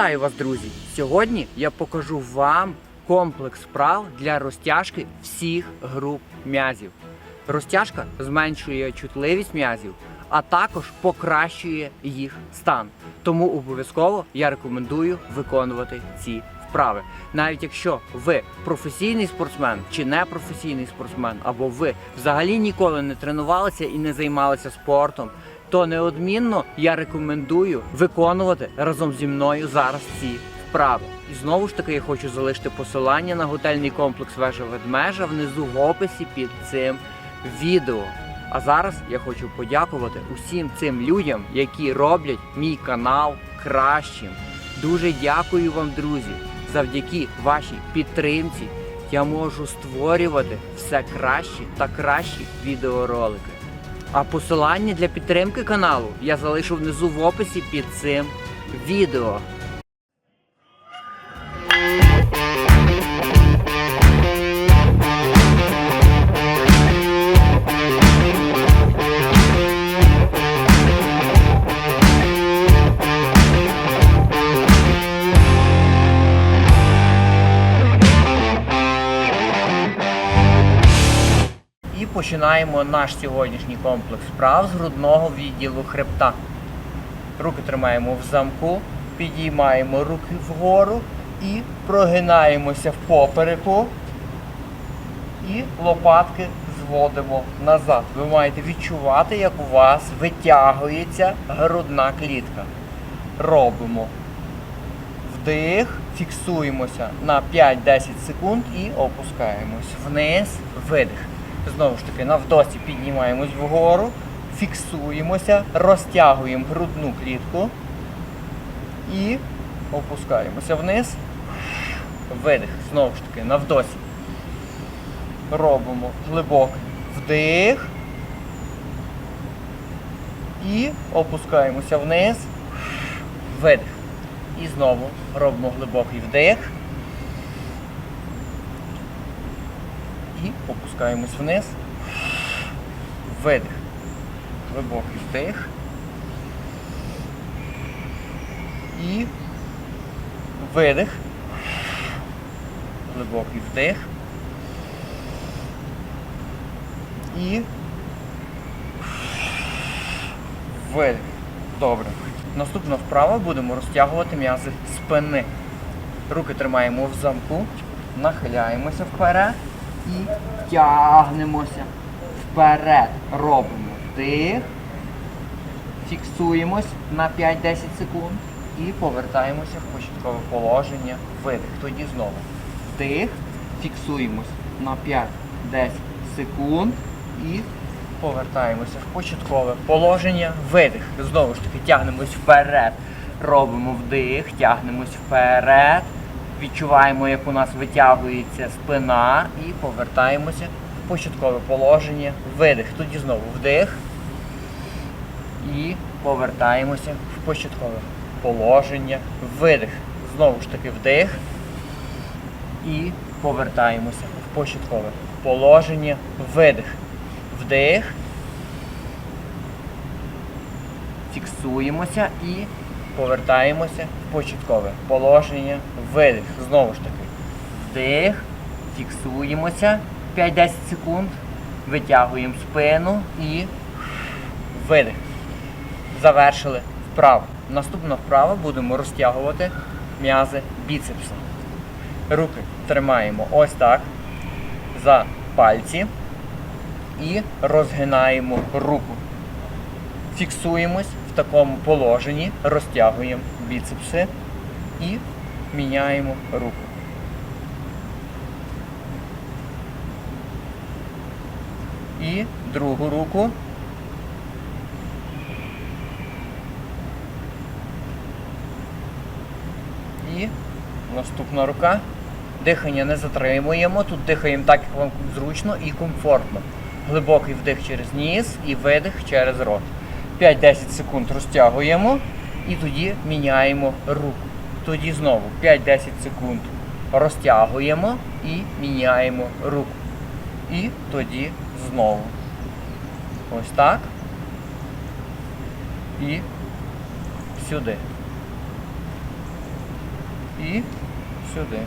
Вітаю вас, друзі! Сьогодні я покажу вам комплекс вправ для розтяжки всіх груп м'язів. Розтяжка зменшує чутливість м'язів, а також покращує їх стан. Тому обов'язково я рекомендую виконувати ці вправи. Навіть якщо ви професійний спортсмен чи не професійний спортсмен, або ви взагалі ніколи не тренувалися і не займалися спортом, то неодмінно я рекомендую виконувати разом зі мною зараз ці вправи. І знову ж таки я хочу залишити посилання на готельний комплекс вежа ведмежа внизу в описі під цим відео. А зараз я хочу подякувати усім цим людям, які роблять мій канал кращим. Дуже дякую вам, друзі. Завдяки вашій підтримці я можу створювати все кращі та кращі відеоролики. А посилання для підтримки каналу я залишу внизу в описі під цим відео. Починаємо наш сьогоднішній комплекс вправ з грудного відділу хребта. Руки тримаємо в замку, підіймаємо руки вгору і прогинаємося в попереку. І лопатки зводимо назад. Ви маєте відчувати, як у вас витягується грудна клітка. Робимо вдих, фіксуємося на 5-10 секунд і опускаємось вниз, видих. Знову ж таки, на вдосі піднімаємось вгору, фіксуємося, розтягуємо грудну клітку і опускаємося вниз. Видих. Знову ж таки, на вдосі. Робимо глибокий вдих. І опускаємося вниз. Видих. І знову робимо глибокий вдих. І опускаємось вниз. Видих. Глибокий вдих. І видих. Глибокий вдих. І видих. Добре. Наступна вправа будемо розтягувати м'язи спини. Руки тримаємо в замку, нахиляємося вперед і тягнемося вперед. Робимо вдих, фіксуємось на 5-10 секунд і повертаємося в початкове положення. Видих. Тоді знову вдих, фіксуємось на 5-10 секунд і повертаємося в початкове положення. Видих. Знову ж таки тягнемось вперед. Робимо вдих, тягнемось вперед. Відчуваємо, як у нас витягується спина і повертаємося в початкове положення. Видих. Тоді знову вдих. І повертаємося в початкове положення. Видих. Знову ж таки вдих. І повертаємося в початкове положення. Видих. Вдих. Фіксуємося і повертаємося в початкове положення. Видих. Знову ж таки. Вдих. Фіксуємося 5-10 секунд. Витягуємо спину і видих. Завершили вправу. Наступна вправа будемо розтягувати м'язи біцепса. Руки тримаємо ось так за пальці і розгинаємо руку. Фіксуємось в такому положенні, розтягуємо біцепси і міняємо руку. І другу руку. І наступна рука. Дихання не затримуємо. Тут дихаємо так, як вам зручно і комфортно. Глибокий вдих через ніс і видих через рот. 5-10 секунд розтягуємо і тоді міняємо руку. Тоді знову 5-10 секунд розтягуємо і міняємо руку. І тоді знову. Ось так. І сюди. і сюди.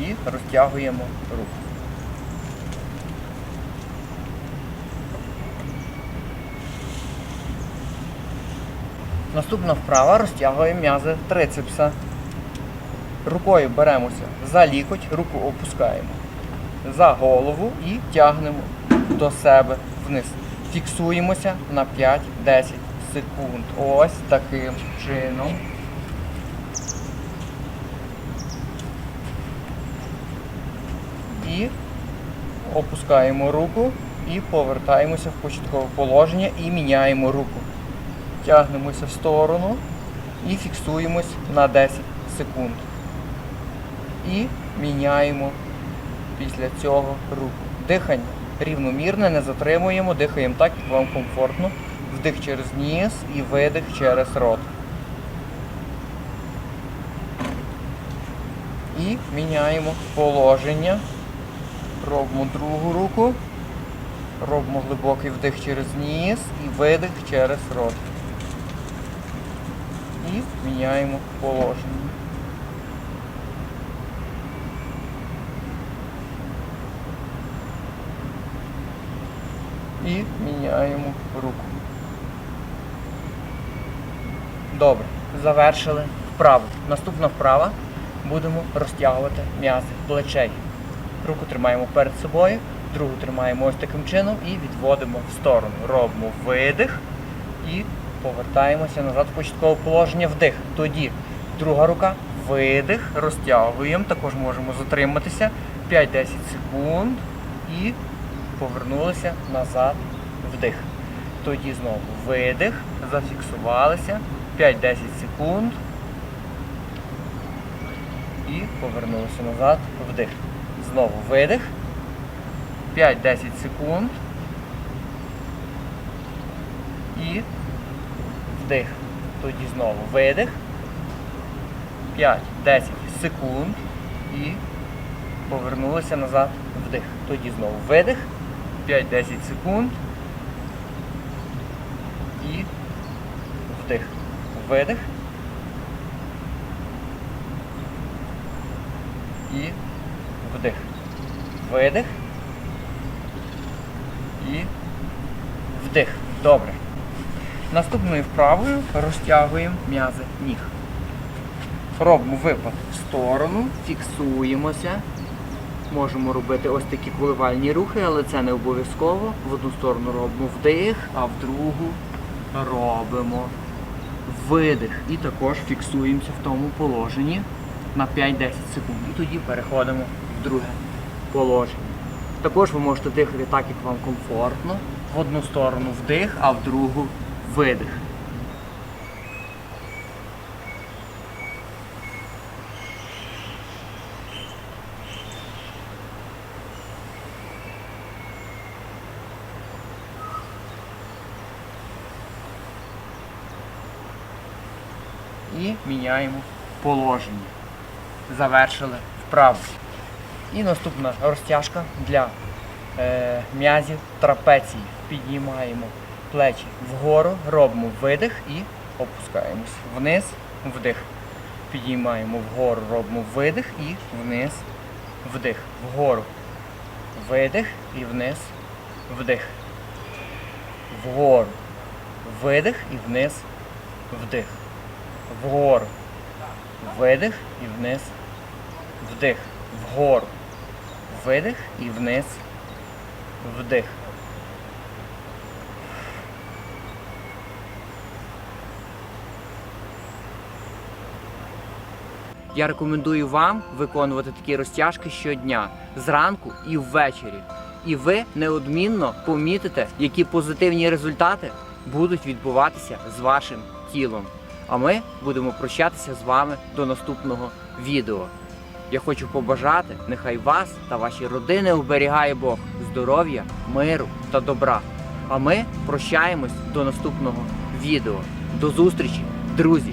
І розтягуємо руку. Наступна вправа розтягує м'язи трицепса. Рукою беремося за лікоть, руку опускаємо за голову і тягнемо до себе вниз. Фіксуємося на 5-10 секунд. Ось таким чином. І опускаємо руку і повертаємося в початкове положення і міняємо руку. Тягнемося в сторону і фіксуємось на 10 секунд. І міняємо після цього руку. Дихання рівномірне, не затримуємо, дихаємо так, як вам комфортно. Вдих через ніс і видих через рот. І міняємо положення. Робимо другу руку. Робимо глибокий вдих через ніс і видих через рот. І міняємо положення. І міняємо руку. Добре, завершили вправу. Наступна вправа будемо розтягувати м'язи плечей. Руку тримаємо перед собою, другу тримаємо ось таким чином і відводимо в сторону. Робимо видих і повертаємося назад в початкове положення. Вдих. Тоді друга рука, видих, розтягуємо, також можемо затриматися. 5-10 секунд. І повернулися назад. Вдих. Тоді знову видих, зафіксувалися. 5-10 секунд. І повернулися назад. Вдих. Знову видих. 5-10 секунд. І вдих. Тоді знову видих. 5-10 секунд. І повернулися назад вдих. Тоді знову видих. 5-10 секунд. І вдих. Видих. І вдих. Видих. І вдих. Добре. Наступною вправою розтягуємо м'язи ніг. Робимо випад в сторону, фіксуємося. Можемо робити ось такі коливальні рухи, але це не обов'язково. В одну сторону робимо вдих, а в другу робимо видих. І також фіксуємося в тому положенні на 5-10 секунд. І тоді переходимо в друге положення. Також ви можете дихати так, як вам комфортно. В одну сторону вдих, а в другу видих. І міняємо положення. Завершили вправу. І наступна розтяжка для е, м'язів трапеції. Піднімаємо плечі вгору, робимо видих і опускаємось. Вниз, вдих. Підіймаємо вгору, робимо видих і вниз, вдих. Вгору. Видих і вниз, вдих. Вгору. Видих і вниз, вдих. Вгору. Видих і вниз, вдих. Вгору. Видих і вниз. Вдих. Я рекомендую вам виконувати такі розтяжки щодня, зранку і ввечері. І ви неодмінно помітите, які позитивні результати будуть відбуватися з вашим тілом. А ми будемо прощатися з вами до наступного відео. Я хочу побажати, нехай вас та ваші родини оберігає Бог здоров'я, миру та добра. А ми прощаємось до наступного відео. До зустрічі, друзі!